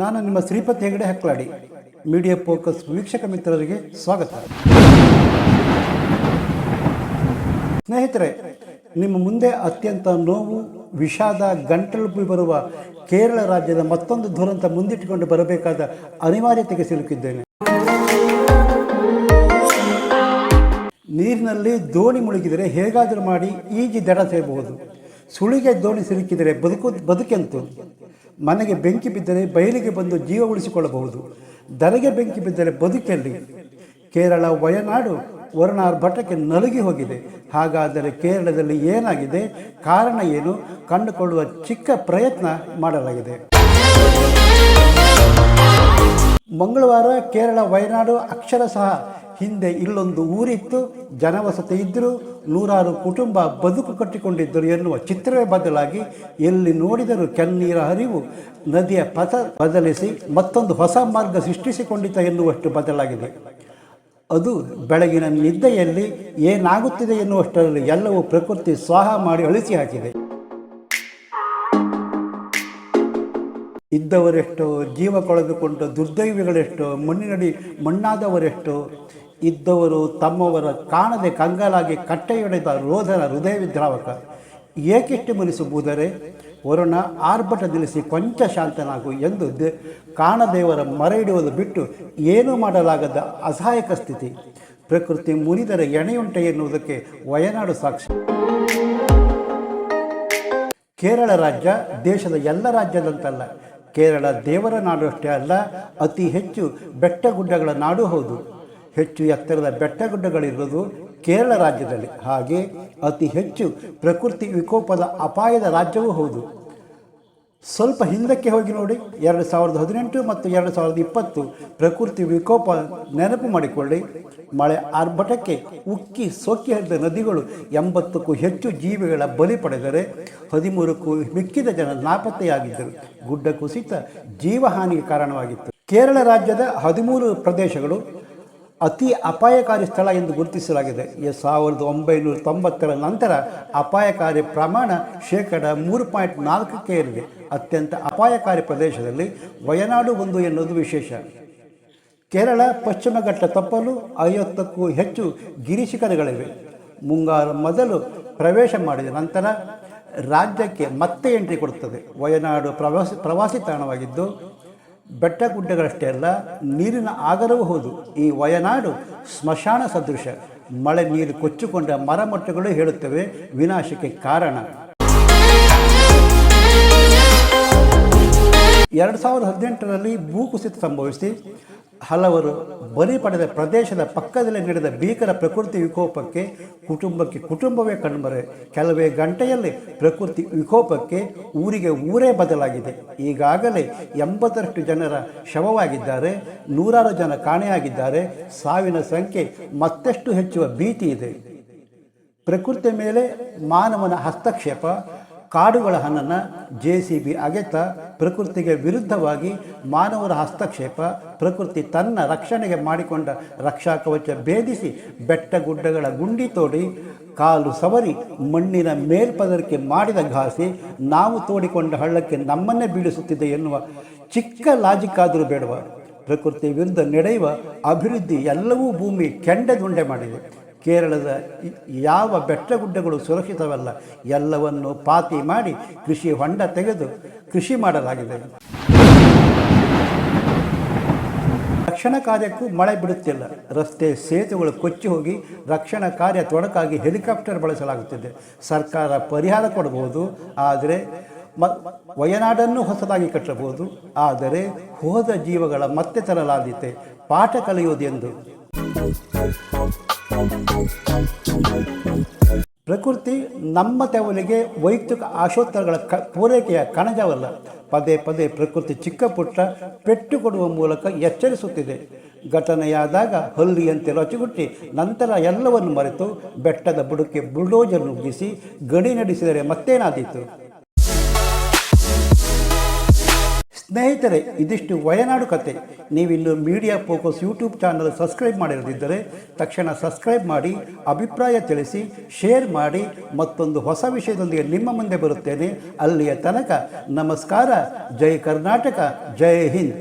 ನಾನು ನಿಮ್ಮ Shripati Hegde Hakladi. Media focus ವೀಕ್ಷಕ ಮಿತ್ರರಿಗೆ ಸ್ವಾಗತ. ಸ್ನೇಹಿತರೆ, ನಿಮ್ಮ ಮುಂದೆ ಅತ್ಯಂತ ನೋವು, ವಿಷಾದ, ಗಂಟಲು ಬರುವ ಕೇರಳ ರಾಜ್ಯದ ಮತ್ತೊಂದು ದುರಂತ ಮುಂದಿಟ್ಟುಕೊಂಡು ಬರಬೇಕಾದ ಅನಿವಾರ್ಯತೆಗೆ ಸಿಲುಕಿದ್ದೇನೆ. ನೀರಿನಲ್ಲಿ ದೋಣಿ ಮುಳುಗಿದರೆ ಹೇಗಾದರೂ ಮಾಡಿ ಈಜಿ ದಡ ಸೇರಬಹುದು ಸುಳಿಗೆ ದೋಣಿ ಸಿಲುಕಿದರೆ ಬದುಕು, ಬದುಕೆಂತು. ಮನೆಗೆ ಬೆಂಕಿ ಬಿದ್ದರೆ ಬಯಲಿಗೆ ಬಂದು ಜೀವ ಉಳಿಸಿಕೊಳ್ಳಬಹುದು. ದರೆಗೆ ಬೆಂಕಿ ಬಿದ್ದರೆ ಬದುಕೆಲ್ಲಿ. ಕೇರಳ, ವಯನಾಡು ವರ್ಣಾರ್ಭಟಕ್ಕೆ ನಲುಗಿ ಹೋಗಿದೆ. ಹಾಗಾದರೆ ಕೇರಳದಲ್ಲಿ ಏನಾಗಿದೆ? ಕಾರಣ ಏನು? ಕಂಡುಕೊಳ್ಳುವ ಚಿಕ್ಕ ಪ್ರಯತ್ನ ಮಾಡಲಾಗಿದೆ. ಮಂಗಳವಾರ ಕೇರಳ, ವಯನಾಡು ಅಕ್ಷರ ಸಹ ಹಿಂದೆ ಇಲ್ಲೊಂದು ಊರಿತ್ತು, ಜನವಸತಿ ಇದ್ದರು ನೂರಾರು ಕುಟುಂಬ ಬದುಕು ಕಟ್ಟಿಕೊಂಡಿದ್ದರು ಎನ್ನುವ ಚಿತ್ರವೇ ಬದಲಾಗಿ ಎಲ್ಲಿ ನೋಡಿದರೂ ಕೆನ್ನೀರ ಹರಿವು ನದಿಯ ಪಥ ಬದಲಿಸಿ ಮತ್ತೊಂದು ಹೊಸ ಮಾರ್ಗ ಸೃಷ್ಟಿಸಿಕೊಂಡಿತ ಎನ್ನುವಷ್ಟು ಬದಲಾಗಿದೆ. ಅದು ಬೆಳಗಿನ ನಿದ್ದೆಯಲ್ಲಿ ಏನಾಗುತ್ತಿದೆ ಎನ್ನುವಷ್ಟರಲ್ಲಿ ಎಲ್ಲವೂ ಪ್ರಕೃತಿ ಸ್ವಾಹ ಮಾಡಿ ಅಳಿಸಿ ಹಾಕಿದೆ. ಇದ್ದವರೆಷ್ಟೋ, ಜೀವ ಕಳೆದುಕೊಂಡ ದುರ್ದೈವಿಗಳೆಷ್ಟೋ, ಮಣ್ಣಿನಡಿ ಮಣ್ಣಾದವರೆಷ್ಟೋ, ಇದ್ದವರು ತಮ್ಮವರ ಕಾಣದೆ ಕಂಗಾಲಾಗಿ ಕಟ್ಟೆಯೊಡೆದ ರೋಧನ ಹೃದಯ ವಿದ್ರಾವಕ. ಏಕೆಷ್ಟು ಮನಸ್ಸು ವರುಣ ಆರ್ಭಟ ನಿಲ್ಲಿಸಿ ಕೊಂಚ ಶಾಂತನಾಗು ಎಂದು ಕಾಣದೇವರ ಮರ ಹಿಡಿಯುವುದು ಬಿಟ್ಟು ಏನೂ ಮಾಡಲಾಗದ ಅಸಹಾಯಕ ಸ್ಥಿತಿ. ಪ್ರಕೃತಿ ಮುನಿದರೆ ಎಣೆಯುಂಟೆ ಎನ್ನುವುದಕ್ಕೆ ವಯನಾಡು ಸಾಕ್ಷಿ. ಕೇರಳ ರಾಜ್ಯ ದೇಶದ ಎಲ್ಲ ರಾಜ್ಯದಂತಲ್ಲ. ಕೇರಳ ದೇವರ ನಾಡು ಅಷ್ಟೇ ಅಲ್ಲ, ಅತಿ ಹೆಚ್ಚು ಬೆಟ್ಟ ಗುಡ್ಡಗಳ ನಾಡು ಹೌದು. ಹೆಚ್ಚು ಎತ್ತರದ ಬೆಟ್ಟ ಗುಡ್ಡಗಳಿರುವುದು ಕೇರಳ ರಾಜ್ಯದಲ್ಲಿ. ಹಾಗೆ ಅತಿ ಹೆಚ್ಚು ಪ್ರಕೃತಿ ವಿಕೋಪದ ಅಪಾಯದ ರಾಜ್ಯವೂ ಹೌದು. ಸ್ವಲ್ಪ ಹಿಂದಕ್ಕೆ ಹೋಗಿ ನೋಡಿ, ಎರಡು ಸಾವಿರದ ಹದಿನೆಂಟು ಮತ್ತು ಎರಡು ಸಾವಿರದ ಇಪ್ಪತ್ತು ಪ್ರಕೃತಿ ವಿಕೋಪ ನೆನಪು ಮಾಡಿಕೊಳ್ಳಿ. ಮಳೆ ಆರ್ಭಟಕ್ಕೆ ಉಕ್ಕಿ ಸೊಕ್ಕಿ ಹರಿದ ನದಿಗಳು ಎಂಬತ್ತಕ್ಕೂ ಹೆಚ್ಚು ಜೀವಿಗಳ ಬಲಿ ಪಡೆದರೆ ಹದಿಮೂರಕ್ಕೂ ಮಿಕ್ಕಿದ ಜನ ನಾಪತ್ತೆಯಾಗಿದ್ದರು. ಗುಡ್ಡ ಕುಸಿತ ಜೀವಹಾನಿಗೆ ಕಾರಣವಾಗಿತ್ತು. ಕೇರಳ ರಾಜ್ಯದ ಹದಿಮೂರು ಪ್ರದೇಶಗಳು ಅತಿ ಅಪಾಯಕಾರಿ ಸ್ಥಳ ಎಂದು ಗುರುತಿಸಲಾಗಿದೆ. ಸಾವಿರದ ಒಂಬೈನೂರ ತೊಂಬತ್ತರ ನಂತರ ಅಪಾಯಕಾರಿ ಪ್ರಮಾಣ ಶೇಕಡ ಮೂರು ಪಾಯಿಂಟ್ ನಾಲ್ಕಕ್ಕೆ ಏರಿದೆ. ಅತ್ಯಂತ ಅಪಾಯಕಾರಿ ಪ್ರದೇಶದಲ್ಲಿ ವಯನಾಡು ಒಂದು ಎನ್ನುವುದು ವಿಶೇಷ. ಕೇರಳ ಪಶ್ಚಿಮ ಘಟ್ಟ ತಪ್ಪಲು ಐವತ್ತಕ್ಕೂ ಹೆಚ್ಚು ಗಿರಿಶಿಖರಗಳಿವೆ ಮುಂಗಾರು ಮೊದಲು ಪ್ರವೇಶ ಮಾಡಿದ ನಂತರ ರಾಜ್ಯಕ್ಕೆ ಮತ್ತೆ ಎಂಟ್ರಿ ಕೊಡುತ್ತದೆ. ವಯನಾಡು ಪ್ರವಾಸಿ ಪ್ರವಾಸಿ ತಾಣವಾಗಿದ್ದು ಬೆಟ್ಟ ಗುಡ್ಡಗಳಷ್ಟೇ ಅಲ್ಲ, ನೀರಿನ ಆಗರವೂ ಹೌದು. ಈ ವಯನಾಡು ಸ್ಮಶಾನ ಸದೃಶ. ಮಳೆ ನೀರು ಕೊಚ್ಚಿಕೊಂಡ ಮರಮಟ್ಟಗಳು ಹೇಳುತ್ತವೆ, ವಿನಾಶಕ್ಕೆ ಕಾರಣ. ಎರಡು ಸಾವಿರದ ಹದಿನೆಂಟರಲ್ಲಿ ಭೂಕುಸಿತ ಸಂಭವಿಸಿ ಹಲವರು ಬಲಿ ಪಡೆದ ಪ್ರದೇಶದ ಪಕ್ಕದಲ್ಲಿ ನಡೆದ ಭೀಕರ ಪ್ರಕೃತಿ ವಿಕೋಪಕ್ಕೆ ಕುಟುಂಬಕ್ಕೆ ಕುಟುಂಬವೇ ಕಣ್ಮರೆ. ಕೆಲವೇ ಗಂಟೆಯಲ್ಲಿ ಪ್ರಕೃತಿ ವಿಕೋಪಕ್ಕೆ ಊರಿಗೆ ಊರೇ ಬದಲಾಗಿದೆ. ಈಗಾಗಲೇ ಎಂಬತ್ತರಷ್ಟು ಜನರ ಶವವಾಗಿದ್ದಾರೆ, ನೂರಾರು ಜನ ಕಾಣೆಯಾಗಿದ್ದಾರೆ, ಸಾವಿನ ಸಂಖ್ಯೆ ಮತ್ತಷ್ಟು ಹೆಚ್ಚುವ ಭೀತಿ ಇದೆ. ಪ್ರಕೃತಿ ಮೇಲೆ ಮಾನವನ ಹಸ್ತಕ್ಷೇಪ ಕಾಡುಗಳ ಹಣನ ಜೆ ಸಿ ಬಿ ಅಗೆತ ಪ್ರಕೃತಿಗೆ ವಿರುದ್ಧವಾಗಿ ಮಾನವರ ಹಸ್ತಕ್ಷೇಪ, ಪ್ರಕೃತಿ ತನ್ನ ರಕ್ಷಣೆಗೆ ಮಾಡಿಕೊಂಡ ರಕ್ಷಾ ಕವಚ ಭೇದಿಸಿ ಬೆಟ್ಟ ಗುಡ್ಡಗಳ ಗುಂಡಿ ತೋಡಿ ಕಾಲು ಸವರಿ ಮಣ್ಣಿನ ಮೇಲ್ಪದರಕ್ಕೆ ಮಾಡಿದ ಘಾಸಿ ನಾವು ತೋಡಿಕೊಂಡ ಹಳ್ಳಕ್ಕೆ ನಮ್ಮನ್ನೇ ಬೀಳಿಸುತ್ತಿದೆ ಎನ್ನುವ ಚಿಕ್ಕ ಲಾಜಿಕ್ ಆದರೂ ಬೇಡವ? ಪ್ರಕೃತಿ ವಿರುದ್ಧ ನಡೆಯುವ ಅಭಿವೃದ್ಧಿ ಎಲ್ಲವೂ ಭೂಮಿ ಕೆಂಡೆದುಂಡೆ ಮಾಡಿದೆ. ಕೇರಳದ ಯಾವ ಬೆಟ್ಟ ಗುಡ್ಡಗಳು ಸುರಕ್ಷಿತವಲ್ಲ, ಎಲ್ಲವನ್ನು ಪಾತಿ ಮಾಡಿ ಕೃಷಿ ಹೊಂಡ ತೆಗೆದು ಕೃಷಿ ಮಾಡಲಾಗಿದೆ. ರಕ್ಷಣಾ ಕಾರ್ಯಕ್ಕೂ ಮಳೆ ಬಿಡುತ್ತಿಲ್ಲ. ರಸ್ತೆ ಸೇತುವೆಗಳು ಕೊಚ್ಚಿ ಹೋಗಿ ರಕ್ಷಣಾ ಕಾರ್ಯ ತೊಡಕಾಗಿ ಹೆಲಿಕಾಪ್ಟರ್ ಬಳಸಲಾಗುತ್ತಿದೆ. ಸರ್ಕಾರ ಪರಿಹಾರ ಕೊಡಬಹುದು, ಆದರೆ ಮ ವಯನಾಡನ್ನು ಹೊಸದಾಗಿ ಕಟ್ಟಬಹುದು, ಆದರೆ ಹೋದ ಜೀವಗಳ ಮತ್ತೆ ತರಲಾದೀತೆ. ಪಾಠ ಕಲಿಯುವುದೆಂದು ಪ್ರಕೃತಿ ನಮ್ಮ ತೆವಲಿಗೆ ವೈಯಕ್ತಿಕ ಆಶೋತ್ತರಗಳ ಕ, ಪೂರೈಕೆಯ ಕಣಜವಲ್ಲ. ಪದೇ ಪದೇ ಪ್ರಕೃತಿ ಚಿಕ್ಕ ಪುಟ್ಟ ಪೆಟ್ಟು ಕೊಡುವ ಮೂಲಕ ಎಚ್ಚರಿಸುತ್ತಿದೆ. ಘಟನೆಯಾದಾಗ ಹಲ್ಲಿಯಂತೆ ರೊಚಗುಟ್ಟಿ ನಂತರ ಎಲ್ಲವನ್ನು ಮರೆತು ಬೆಟ್ಟದ ಬುಡಕ್ಕೆ ಬುಲ್ಡೋಜರ್ ನುಗ್ಗಿಸಿ ಗಡಿ ನಡೆಸಿದರೆ ಮತ್ತೇನಾದೀತು? ಸ್ನೇಹಿತರೆ, ಇದಿಷ್ಟು ವಯನಾಡು ಕತೆ. ನೀವಿಲ್ಲೂ Media Focus YouTube channel subscribe ಮಾಡಿರದಿದ್ದರೆ ತಕ್ಷಣ ಸಬ್ಸ್ಕ್ರೈಬ್ ಮಾಡಿ, ಅಭಿಪ್ರಾಯ ತಿಳಿಸಿ, ಶೇರ್ ಮಾಡಿ, ಮತ್ತೊಂದು ಹೊಸ ವಿಷಯದೊಂದಿಗೆ ನಿಮ್ಮ ಮುಂದೆ ಬರುತ್ತೇನೆ. ಅಲ್ಲಿಯ ತನಕ ನಮಸ್ಕಾರ. ಜೈ ಕರ್ನಾಟಕ, ಜೈ ಹಿಂದ್.